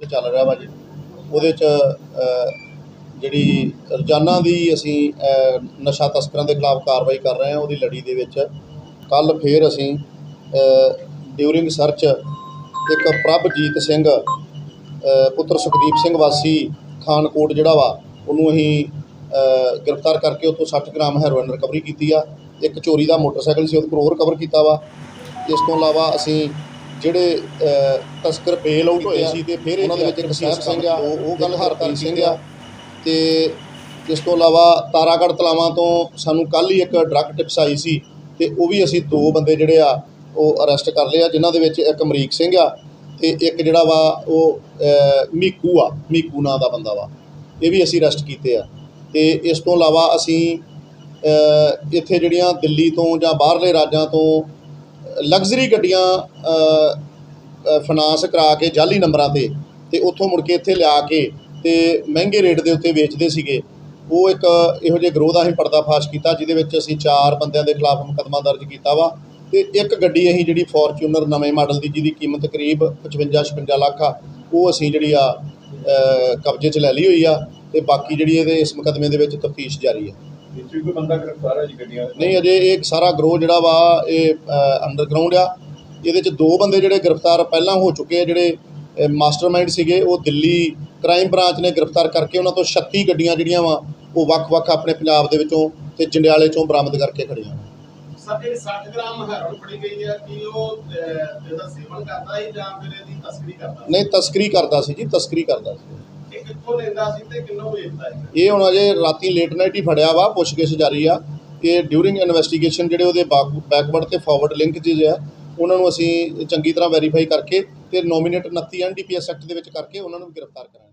ਚੱਲ ਰਿਹਾ ਵਾ ਜੀ। ਉਹਦੇ ਚ ਜਿਹੜੀ ਰੋਜ਼ਾਨਾ ਦੀ ਅਸੀਂ ਨਸ਼ਾ ਤਸਕਰਾਂ ਦੇ ਖਿਲਾਫ ਕਾਰਵਾਈ ਕਰ ਰਹੇ ਹਾਂ, ਉਹਦੀ ਲੜੀ ਦੇ ਵਿੱਚ ਕੱਲ ਫੇਰ ਅਸੀਂ ਡਿਊਰਿੰਗ ਸਰਚ ਇੱਕ ਪ੍ਰਭਜੀਤ ਸਿੰਘ ਪੁੱਤਰ ਸੁਖਦੀਪ ਸਿੰਘ ਵਾਸੀ ਖਾਨਕੋਟ ਜਿਹੜਾ ਵਾ, ਉਹਨੂੰ ਅਸੀਂ ਗ੍ਰਿਫਤਾਰ ਕਰਕੇ ਉੱਥੋਂ 60 ਗ੍ਰਾਮ ਹੈਰੋਇਨ ਰਿਕਵਰੀ ਕੀਤੀ ਆ। ਇੱਕ ਚੋਰੀ ਦਾ ਮੋਟਰਸਾਈਕਲ ਸੀ, ਉਹਦੇ ਕੋਲ ਹੋਰ ਰਿਕਵਰ ਕੀਤਾ ਵਾ। ਇਸ ਤੋਂ ਇਲਾਵਾ ਅਸੀਂ ਜਿਹੜੇ ਤਸਕਰ ਬੇਲ ਆਊਟ ਹੋਏ ਸੀ ਤੇ ਫਿਰ ਉਹਨਾਂ ਦੇ ਵਿੱਚ ਇੱਕ ਸਾਹਿਬ ਸਿੰਘ ਆ ਉਹ ਉਹ ਗੱਲ ਹਰਪ੍ਰੀਤ ਸਿੰਘ ਆ। ਤੇ ਇਸ ਤੋਂ ਇਲਾਵਾ ਤਾਰਾਗੜ੍ਹ ਤਲਾਵਾਂ ਤੋਂ ਸਾਨੂੰ ਕੱਲ ਹੀ ਇੱਕ ਡਰੱਗ ਟਿਪਸ ਆਈ ਸੀ ਤੇ ਉਹ ਵੀ ਅਸੀਂ ਦੋ ਬੰਦੇ ਜਿਹੜੇ ਆ ਉਹ ਅਰੈਸਟ ਕਰ ਲਏ ਆ ਜਿਨ੍ਹਾਂ ਦੇ ਵਿੱਚ ਇੱਕ ਅਮਰੀਕ ਸਿੰਘ ਆ ਤੇ ਇੱਕ ਜਿਹੜਾ ਵਾ ਉਹ ਮੀਕੂ ਆ ਮੀਕੂ ਨਾਂ ਦਾ ਬੰਦਾ ਵਾ। ਇਹ ਵੀ ਅਸੀਂ ਅਰੈਸਟ ਕੀਤੇ ਆ। ਤੇ ਇਸ ਤੋਂ ਇਲਾਵਾ ਅਸੀਂ ਇੱਥੇ ਜਿਹੜੀਆਂ ਦਿੱਲੀ ਤੋਂ ਜਾਂ ਬਾਹਰਲੇ ਰਾਜਾਂ ਤੋਂ ਲਗਜ਼ਰੀ ਗੱਡੀਆਂ ਫਾਈਨਾਂਸ ਕਰਾ ਕੇ ਜਾਲੀ ਨੰਬਰਾਂ ਤੇ ਤੇ ਉੱਥੋਂ ਮੁੜ ਕੇ ਇੱਥੇ ਲਿਆ ਕੇ ਤੇ ਮਹਿੰਗੇ ਰੇਟ ਦੇ ਉੱਤੇ ਵੇਚਦੇ ਸੀਗੇ। ਉਹ ਇੱਕ ਇਹੋ ਜਿਹੇ ਗਰੋਹ ਦਾ ਅਸੀਂ ਪਰਦਾਫਾਸ਼ ਕੀਤਾ ਜਿਹਦੇ ਵਿੱਚ ਅਸੀਂ ਚਾਰ ਬੰਦਿਆਂ ਦੇ ਖਿਲਾਫ ਮੁਕੱਦਮਾ ਦਰਜ ਕੀਤਾ ਵਾ ਤੇ ਇੱਕ ਗੱਡੀ ਅਸੀਂ ਜਿਹੜੀ ਫੋਰਚੂਨਰ ਨਵੇਂ ਮਾਡਲ ਦੀ ਜਿਹਦੀ ਕੀਮਤ ਕਰੀਬ 55 56 ਲੱਖ ਆ, ਉਹ ਅਸੀਂ ਜਿਹੜੀ ਆ ਕਬਜ਼ੇ 'ਚ ਲੈ ਲਈ ਹੋਈ ਆ ਤੇ ਬਾਕੀ ਜਿਹੜੀ ਇਹਦੇ ਇਸ ਮੁਕੱਦਮੇ ਦੇ ਵਿੱਚ ਤਫਤੀਸ਼ ਜਾਰੀ ਆ। ਵਿੱਚ ਵੀ ਕੋਈ ਬੰਦਾ ਗ੍ਰਿਫਤਾਰ ਹੈ ਜੀ ਗੱਡੀਆਂ ਨਹੀਂ ਅਜੇ ਇਹ ਸਾਰਾ ਗਰੋਹ ਜਿਹੜਾ ਵਾ ਇਹ ਅੰਡਰਗਰਾਉਂਡ ਆ। ਇਹਦੇ ਚ ਦੋ ਬੰਦੇ ਜਿਹੜੇ ਗ੍ਰਿਫਤਾਰ ਪਹਿਲਾਂ ਹੋ ਚੁੱਕੇ ਆ ਜਿਹੜੇ ਮਾਸਟਰਮਾਈਂਡ ਸੀਗੇ ਉਹ ਦਿੱਲੀ ਕ੍ਰਾਈਮ ਬ੍ਰਾਂਚ ਨੇ ਗ੍ਰਿਫਤਾਰ ਕਰਕੇ ਉਹਨਾਂ ਤੋਂ 36 ਗੱਡੀਆਂ ਜਿਹੜੀਆਂ ਵਾ ਉਹ ਵੱਖ-ਵੱਖ ਆਪਣੇ ਪੰਜਾਬ ਦੇ ਵਿੱਚੋਂ ਤੇ ਜੰਡਿਆਲੇ ਚੋਂ ਬਰਾਮਦ ਕਰਕੇ ਖੜੀਆਂ ਸਰ ਜਿਹੜੀ 60 ਗ੍ਰਾਮ ਹੈਰੋਇਨ ਫੜੀ ਗਈ ਹੈ ਕਿ ਉਹ ਇਹਦਾ ਸੇਵਨ ਕਰਦਾ ਹੈ ਜਾਂ ਫਿਰ ਇਹਦੀ ਤਸਕਰੀ ਕਰਦਾ ਨਹੀਂ ਤਸਕਰੀ ਕਰਦਾ ਸੀ ਜੀ ਤਸਕਰੀ ਕਰਦਾ ਸੀ। ਹੈ ਇਹ ਕਿੱਥੋਂ ਲੈਂਦਾ ਸੀ ਤੇ ਕਿੰਨੋਂ ਵੇਚਦਾ ਹੈ ਇਹ ਹੁਣ ਅਜੇ ਰਾਤੀ ਲੇਟ ਨਾਈਟ ਹੀ ਫੜਿਆ ਵਾ, ਪੁੱਛਗਿੱਛ ਜਾਰੀ ਆ ਤੇ ਡਿਊਰਿੰਗ ਇਨਵੈਸਟੀਗੇਸ਼ਨ ਜਿਹੜੇ ਉਹਦੇ ਬੈਕਵਰਡ ਤੇ ਫਾਰਵਰਡ ਲਿੰਕ ਜਿਹੜੇ ਆ, ਉਹਨਾਂ ਨੂੰ ਅਸੀਂ ਚੰਗੀ ਤਰ੍ਹਾਂ ਵੈਰੀਫਾਈ ਕਰਕੇ ਤੇ ਨੋਮੀਨੇਟ 29 ਐਨਡੀਪੀਐਸ ਐਕਟ ਦੇ ਵਿੱਚ ਕਰਕੇ ਉਹਨਾਂ ਨੂੰ ਗ੍ਰਿਫਤਾਰ ਕਰਾਂਗੇ।